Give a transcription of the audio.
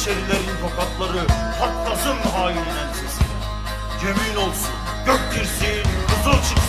Yeniçerilerin tokatları patlasın hainin ensesine. Yemin olsun gök girsin, kızıl çıksın.